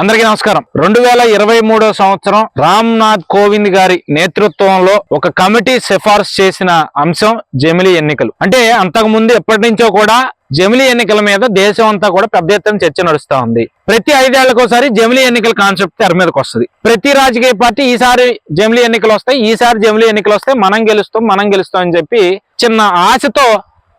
అందరికీ నమస్కారం. రెండు వేల ఇరవై మూడో సంవత్సరం రామ్నాథ్ కోవింద్ గారి నేతృత్వంలో ఒక కమిటీ సిఫార్సు చేసిన అంశం జమిలీ ఎన్నికలు. అంటే అంతకు ముందు ఎప్పటి నుంచో కూడా జమిలీ ఎన్నికల మీద దేశం అంతా కూడా పెద్ద ఎత్తున చర్చ నడుస్తా ఉంది. ప్రతి ఐదేళ్ళకోసారి జమిలీ ఎన్నికల కాన్సెప్ట్ తెర మీదకి వస్తుంది. ప్రతి రాజకీయ పార్టీ ఈసారి జమిలీ ఎన్నికలు వస్తాయి ఈసారి జమిలీ ఎన్నికలు వస్తాయి మనం గెలుస్తాం మనం గెలుస్తాం అని చెప్పి చిన్న ఆశతో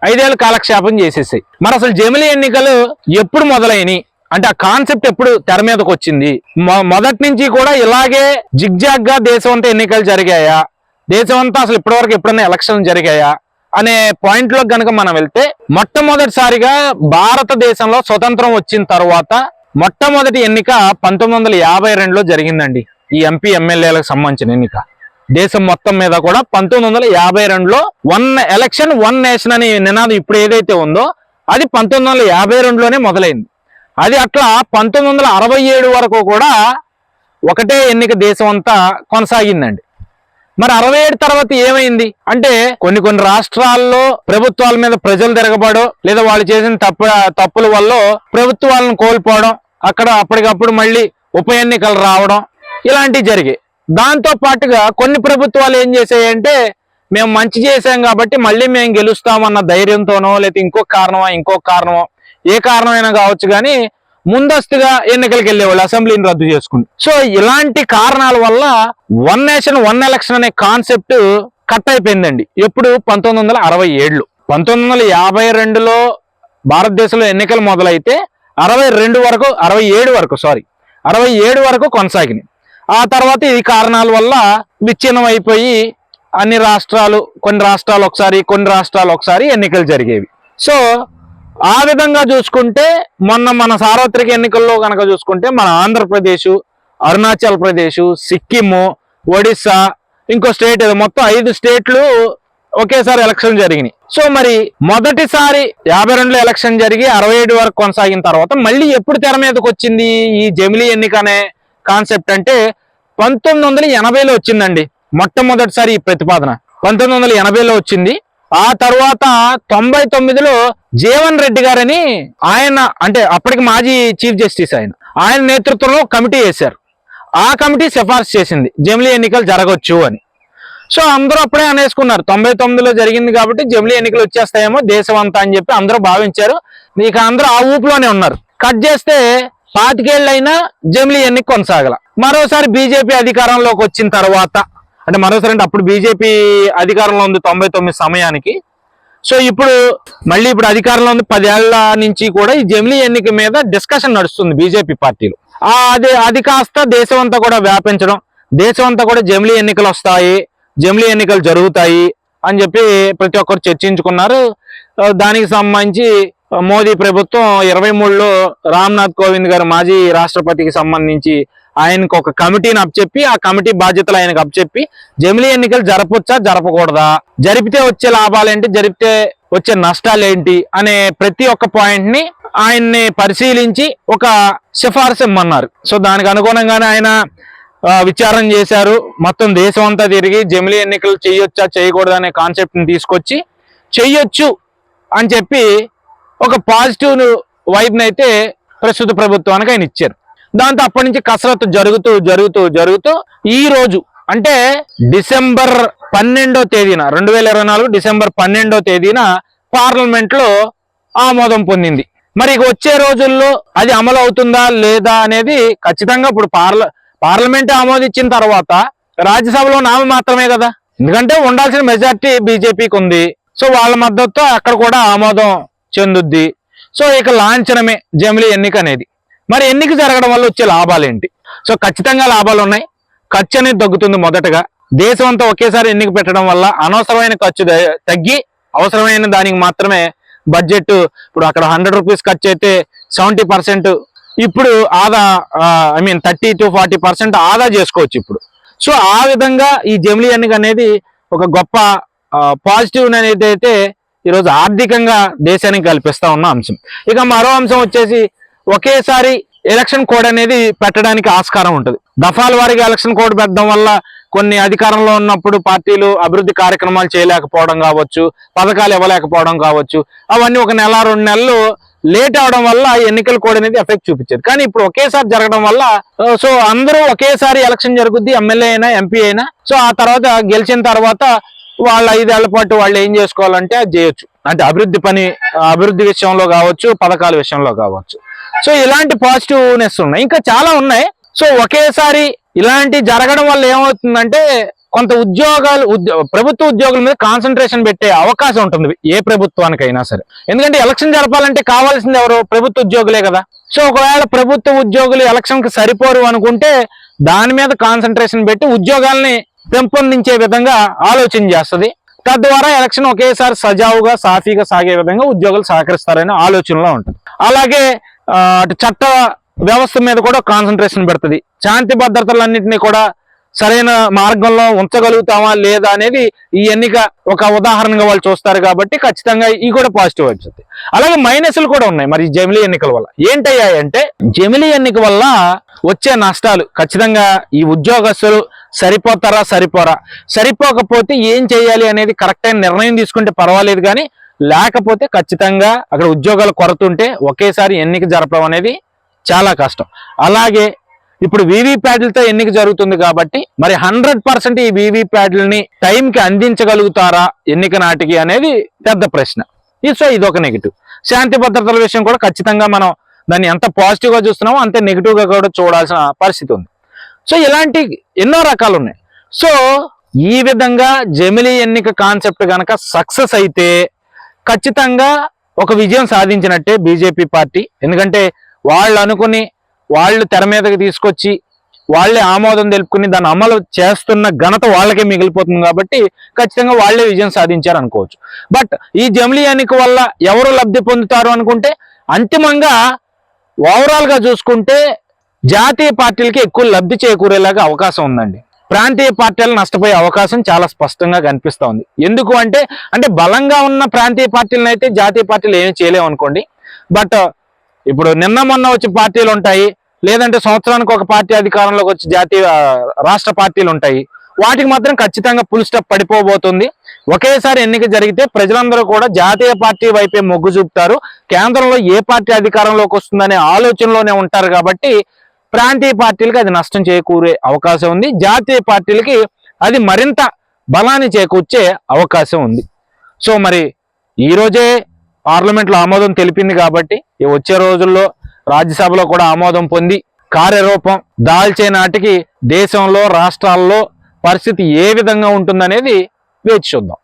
ఐదేళ్ళు కాలక్షేపం చేసేసాయి. మరి అసలు జమిలీ ఎన్నికలు ఎప్పుడు మొదలైనవి అంటే ఆ కాన్సెప్ట్ ఎప్పుడు తెర మీదకి వచ్చింది? మొ- మొదటి నుంచి కూడా ఇలాగే జిగ్జాగ్గా దేశం అంతా ఎన్నికలు జరిగాయా? దేశం అంతా అసలు ఇప్పటివరకు ఎప్పుడైనా ఎలక్షన్ జరిగాయా? అనే పాయింట్లో కనుక మనం వెళ్తే మొట్టమొదటిసారిగా భారతదేశంలో స్వతంత్రం వచ్చిన తర్వాత మొట్టమొదటి ఎన్నిక పంతొమ్మిది వందల యాభై రెండులో జరిగిందండి. ఈ ఎంపీ ఎమ్మెల్యేలకు సంబంధించిన ఎన్నిక. దేశం మొత్తం మీద కూడా పంతొమ్మిది వందల యాభై రెండులో వన్ ఎలక్షన్ వన్ నేషన్ అనే నినాదం ఇప్పుడు ఏదైతే ఉందో అది పంతొమ్మిది వందల యాభై రెండులోనే మొదలైంది. అది అట్లా పంతొమ్మిది వందల అరవై ఏడు వరకు కూడా ఒకటే ఎన్నిక దేశం అంతా కొనసాగిందండి. మరి అరవై ఏడు తర్వాత ఏమైంది? అంటే కొన్ని కొన్ని రాష్ట్రాల్లో ప్రభుత్వాల మీద ప్రజలు తిరగబడో లేదా వాళ్ళు చేసిన తప్పు తప్పుల వల్ల ప్రభుత్వాలను కోల్పోవడం అక్కడ అప్పటికప్పుడు మళ్ళీ ఉప ఎన్నికలు రావడం ఇలాంటివి జరిగాయి. దాంతో పాటుగా కొన్ని ప్రభుత్వాలు ఏం చేసాయంటే మేము మంచి చేసాం కాబట్టి మళ్ళీ మేము గెలుస్తామన్న ధైర్యంతోనో లేదా ఇంకొక కారణమా ఇంకొక కారణమో ఏ కారణమైనా కావచ్చు కానీ ముందస్తుగా ఎన్నికలకు వెళ్ళేవాళ్ళు అసెంబ్లీని రద్దు చేసుకుని సో ఇలాంటి కారణాల వల్ల వన్ నేషన్ వన్ ఎలక్షన్ అనే కాన్సెప్ట్ కట్ అయిపోయిందండి. ఎప్పుడు? పంతొమ్మిది వందల అరవై ఏడులో. పంతొమ్మిది వందల యాభై రెండులో భారతదేశంలో ఎన్నికలు మొదలైతే అరవై రెండు వరకు అరవై ఏడు వరకు సారీ అరవై ఏడు వరకు కొనసాగినాయి. ఆ తర్వాత ఈ కారణాల వల్ల విచ్ఛిన్నం అయిపోయి అన్ని రాష్ట్రాలు కొన్ని రాష్ట్రాలు ఒకసారి కొన్ని రాష్ట్రాలు ఒకసారి ఎన్నికలు జరిగేవి. సో ఆ విధంగా చూసుకుంటే మొన్న మన సార్వత్రిక ఎన్నికల్లో కనుక చూసుకుంటే మన ఆంధ్రప్రదేశ్ అరుణాచల్ ప్రదేశ్ సిక్కిము ఒడిస్సా ఇంకో స్టేట్ ఏదో మొత్తం ఐదు స్టేట్లు ఒకేసారి ఎలక్షన్ జరిగినాయి. సో మరి మొదటిసారి యాభై రెండులో ఎలక్షన్ జరిగి అరవై ఏడు వరకు కొనసాగిన తర్వాత మళ్ళీ ఎప్పుడు తెర మీదకి వచ్చింది ఈ జమిలీ ఎన్నిక అనే కాన్సెప్ట్ అంటే పంతొమ్మిది వందల ఎనభైలో వచ్చిందండి మొట్టమొదటిసారి ఈ ప్రతిపాదన. పంతొమ్మిది వందల ఎనభైలో వచ్చింది. ఆ తర్వాత తొంభై తొమ్మిదిలో జీవన్ రెడ్డి గారని ఆయన అంటే అప్పటికి మాజీ చీఫ్ జస్టిస్ ఆయన ఆయన నేతృత్వంలో కమిటీ వేశారు. ఆ కమిటీ సిఫార్సు చేసింది. జమిలీ ఎన్నికలు జరగవచ్చు అని. సో అందరూ అప్పుడే అనేసుకున్నారు. తొంభై తొమ్మిదిలో జరిగింది కాబట్టి జమిలీ ఎన్నికలు వచ్చేస్తాయేమో దేశం అంతా అని చెప్పి అందరూ భావించారు. ఇక అందరూ ఆ ఊపులోనే ఉన్నారు. కట్ చేస్తే పాతికేళ్ళైనా జమిలీ ఎన్నిక కొనసాగల. మరోసారి బీజేపీ అధికారంలోకి వచ్చిన తర్వాత అంటే మరోసారి అంటే అప్పుడు బీజేపీ అధికారంలో ఉంది తొంభై తొమ్మిది సమయానికి సో ఇప్పుడు మళ్ళీ ఇప్పుడు అధికారంలో ఉంది పదేళ్ళ నుంచి కూడా ఈ జమిలీ ఎన్నిక మీద డిస్కషన్ నడుస్తుంది బీజేపీ పార్టీలు. అది అది కాస్త దేశం అంతా కూడా వ్యాపించడం దేశం అంతా కూడా జమిలీ ఎన్నికలు వస్తాయి జమిలీ ఎన్నికలు జరుగుతాయి అని చెప్పి ప్రతి ఒక్కరు చర్చించుకున్నారు. దానికి సంబంధించి మోదీ ప్రభుత్వం ఇరవై మూడులో రామ్నాథ్ కోవింద్ గారు మాజీ రాష్ట్రపతికి సంబంధించి ఆయనకు ఒక కమిటీని అప్పచెప్పి ఆ కమిటీ బాధ్యతలు ఆయనకు అప్పచెప్పి జమిలీ ఎన్నికలు జరపొచ్చా జరపకూడదా? జరిపితే వచ్చే లాభాలేంటి జరిపితే వచ్చే నష్టాలు ఏంటి అనే ప్రతి ఒక్క పాయింట్ని ఆయన్ని పరిశీలించి ఒక సిఫార్సు ఇమ్మన్నారు. సో దానికి అనుగుణంగానే ఆయన విచారం విచారణ చేశారు. మొత్తం దేశం అంతా తిరిగి జమిలీ ఎన్నికలు చేయొచ్చా చేయకూడదు అనే కాన్సెప్ట్ని తీసుకొచ్చి చెయ్యొచ్చు అని చెప్పి ఒక పాజిటివ్ వైబ్ని అయితే ప్రస్తుత ప్రభుత్వానికి ఆయన ఇచ్చారు. దాంతో అప్పటి నుంచి కసరత్తు జరుగుతూ జరుగుతూ జరుగుతూ ఈ రోజు అంటే డిసెంబర్ పన్నెండో తేదీన రెండు వేల ఇరవై నాలుగు డిసెంబర్ పన్నెండో తేదీన పార్లమెంట్లో ఆమోదం పొందింది. మరి ఇక వచ్చే రోజుల్లో అది అమలు అవుతుందా లేదా అనేది ఖచ్చితంగా ఇప్పుడు పార్ల పార్లమెంట్ ఆమోదించిన తర్వాత రాజ్యసభలో నామ మాత్రమే కదా. ఎందుకంటే ఉండాల్సిన మెజార్టీ బీజేపీకి ఉంది. సో వాళ్ళ మద్దతుతో అక్కడ కూడా ఆమోదం చెందుద్ది. సో ఇక లాంఛనమే జమిలీ ఎన్నిక అనేది. మరి ఎన్నిక జరగడం వల్ల వచ్చే లాభాలు ఏంటి? సో ఖచ్చితంగా లాభాలు ఉన్నాయి. ఖర్చు అనేది తగ్గుతుంది మొదటగా. దేశం అంతా ఒకేసారి ఎన్నిక పెట్టడం వల్ల అనవసరమైన ఖర్చు తగ్గి అవసరమైన దానికి మాత్రమే బడ్జెట్ ఇప్పుడు అక్కడ హండ్రెడ్ రూపీస్ ఖర్చు అయితే సెవెంటీ పర్సెంట్ ఇప్పుడు ఆదా I mean thirty to forty percent ఆదా చేసుకోవచ్చు ఇప్పుడు. సో ఆ విధంగా ఈ జమిలీ ఎన్నిక అనేది ఒక గొప్ప పాజిటివ్ అనేది అయితే ఈరోజు ఆర్థికంగా దేశానికి కల్పిస్తా ఉన్న అంశం. ఇక మరో అంశం వచ్చేసి ఒకేసారి ఎలక్షన్ కోడ్ అనేది పెట్టడానికి ఆస్కారం ఉంటుంది. దఫాల వారిగా ఎలక్షన్ కోడ్ పెట్టడం వల్ల కొన్ని అధికారంలో ఉన్నప్పుడు పార్టీలు అభివృద్ధి కార్యక్రమాలు చేయలేకపోవడం కావచ్చు పథకాలు ఇవ్వలేకపోవడం కావచ్చు అవన్నీ ఒక నెల రెండు నెలలు లేట్ అవడం వల్ల ఎన్నికల కోడ్ అనేది ఎఫెక్ట్ చూపించేది. కానీ ఇప్పుడు ఒకేసారి జరగడం వల్ల సో అందరూ ఒకేసారి ఎలక్షన్ జరుగుద్ది ఎమ్మెల్యే అయినా ఎంపీ అయినా. సో ఆ తర్వాత గెలిచిన తర్వాత వాళ్ళ ఐదేళ్ళ పాటు వాళ్ళు ఏం చేసుకోవాలంటే అది చేయొచ్చు. అంటే అభివృద్ధి పని అభివృద్ధి విషయంలో కావచ్చు పథకాల విషయంలో కావచ్చు. సో ఇలాంటి పాజిటివ్నెస్ ఉన్నాయి. ఇంకా చాలా ఉన్నాయి. సో ఒకేసారి ఇలాంటి జరగడం వల్ల ఏమవుతుందంటే కొంత ఉద్యోగాలు ఉద్యో ప్రభుత్వ ఉద్యోగుల మీద కాన్సన్ట్రేషన్ పెట్టే అవకాశం ఉంటుంది. ఏ ప్రభుత్వానికైనా సరే. ఎందుకంటే ఎలక్షన్ జరపాలంటే కావాల్సింది ఎవరు? ప్రభుత్వ ఉద్యోగులే కదా. సో ఒకవేళ ప్రభుత్వ ఉద్యోగులు ఎలక్షన్కి సరిపోరు అనుకుంటే దాని మీద కాన్సన్ట్రేషన్ పెట్టి ఉద్యోగాల్ని పెంపొందించే విధంగా ఆలోచన చేస్తుంది. తద్వారా ఎలక్షన్ ఒకేసారి సజావుగా సాఫీగా సాగే విధంగా ఉద్యోగులు సహకరిస్తారనే ఆలోచనలో ఉంటుంది. అలాగే అటు చట్ట వ్యవస్థ మీద కూడా కాన్సన్ట్రేషన్ పెడుతుంది. శాంతి భద్రతలన్నింటినీ కూడా సరైన మార్గంలో ఉంచగలుగుతామా లేదా అనేది ఈ ఎన్నిక ఒక ఉదాహరణగా వాళ్ళు చూస్తారు కాబట్టి ఖచ్చితంగా ఈ కూడా పాజిటివ్ వచ్చింది అలాగే మైనస్లు కూడా ఉన్నాయి మరి ఈ జమిలీ ఎన్నికల వల్ల. ఏంటయ్యాయి అంటే జమిలీ ఎన్నిక వల్ల వచ్చే నష్టాలు ఖచ్చితంగా ఈ ఉద్యోగస్తులు సరిపోతారా సరిపోరా? సరిపోకపోతే ఏం చేయాలి అనేది కరెక్ట్ అయిన నిర్ణయం తీసుకుంటే పర్వాలేదు కానీ లేకపోతే ఖచ్చితంగా అక్కడ ఉద్యోగాల కొరత ఉంటే ఒకేసారి ఎన్నిక జరపడం అనేది చాలా కష్టం. అలాగే ఇప్పుడు వీవీప్యాడ్లతో ఎన్నిక జరుగుతుంది కాబట్టి మరి హండ్రెడ్ పర్సెంట్ ఈ వీవీప్యాడ్లని టైంకి అందించగలుగుతారా ఎన్నిక నాటికి అనేది పెద్ద ప్రశ్న. ఇది సో నెగిటివ్ శాంతి భద్రతల విషయం కూడా ఖచ్చితంగా మనం దాన్ని ఎంత పాజిటివ్గా చూస్తున్నామో అంతే నెగిటివ్గా కూడా చూడాల్సిన పరిస్థితి ఉంది. సో ఇలాంటి ఎన్నో రకాలు ఉన్నాయి. సో ఈ విధంగా జమిలీ ఎన్నిక కాన్సెప్ట్ కనుక సక్సెస్ అయితే ఖచ్చితంగా ఒక విజయం సాధించినట్టే బీజేపీ పార్టీ. ఎందుకంటే వాళ్ళు అనుకుని వాళ్ళు తెర మీదకి తీసుకొచ్చి వాళ్ళే ఆమోదం తెలుపుకుని దాన్ని అమలు చేస్తున్న ఘనత వాళ్ళకే మిగిలిపోతుంది కాబట్టి ఖచ్చితంగా వాళ్ళే విజయం సాధించారు అనుకోవచ్చు. బట్ ఈ జమిలీ ఎన్నిక వల్ల ఎవరు లబ్ధి పొందుతారు అనుకుంటే అంతిమంగా ఓవరాల్గా చూసుకుంటే జాతీయ పార్టీలకి ఎక్కువ లబ్ధి చేకూరేలాగా అవకాశం ఉందండి. ప్రాంతీయ పార్టీలు నష్టపోయే అవకాశం చాలా స్పష్టంగా కనిపిస్తూ ఉంది. ఎందుకు అంటే అంటే బలంగా ఉన్న ప్రాంతీయ పార్టీలను అయితే జాతీయ పార్టీలు ఏమీ చేయలేవు అనుకోండి. బట్ ఇప్పుడు నిన్న మొన్న వచ్చి పార్టీలు ఉంటాయి లేదంటే సంవత్సరానికి ఒక పార్టీ అధికారంలోకి వచ్చి జాతీయ రాష్ట్ర పార్టీలు ఉంటాయి. వాటికి మాత్రం ఖచ్చితంగా పుల్ స్టాప్ పడిపోబోతుంది. ఒకేసారి ఎన్నిక జరిగితే ప్రజలందరూ కూడా జాతీయ పార్టీ వైపే మొగ్గు చూపుతారు. కేంద్రంలో ఏ పార్టీ అధికారంలోకి వస్తుందనే ఆలోచనలోనే ఉంటారు కాబట్టి ప్రాంతీయ పార్టీలకి అది నష్టం చేకూరే అవకాశం ఉంది. జాతీయ పార్టీలకి అది మరింత బలాన్ని చేకూర్చే అవకాశం ఉంది. సో మరి ఈరోజే పార్లమెంట్లో ఆమోదం తెలిపింది కాబట్టి వచ్చే రోజుల్లో రాజ్యసభలో కూడా ఆమోదం పొంది కార్యరూపం దాల్చే నాటికి దేశంలో రాష్ట్రాల్లో పరిస్థితి ఏ విధంగా ఉంటుందనేది వేచి చూద్దాం.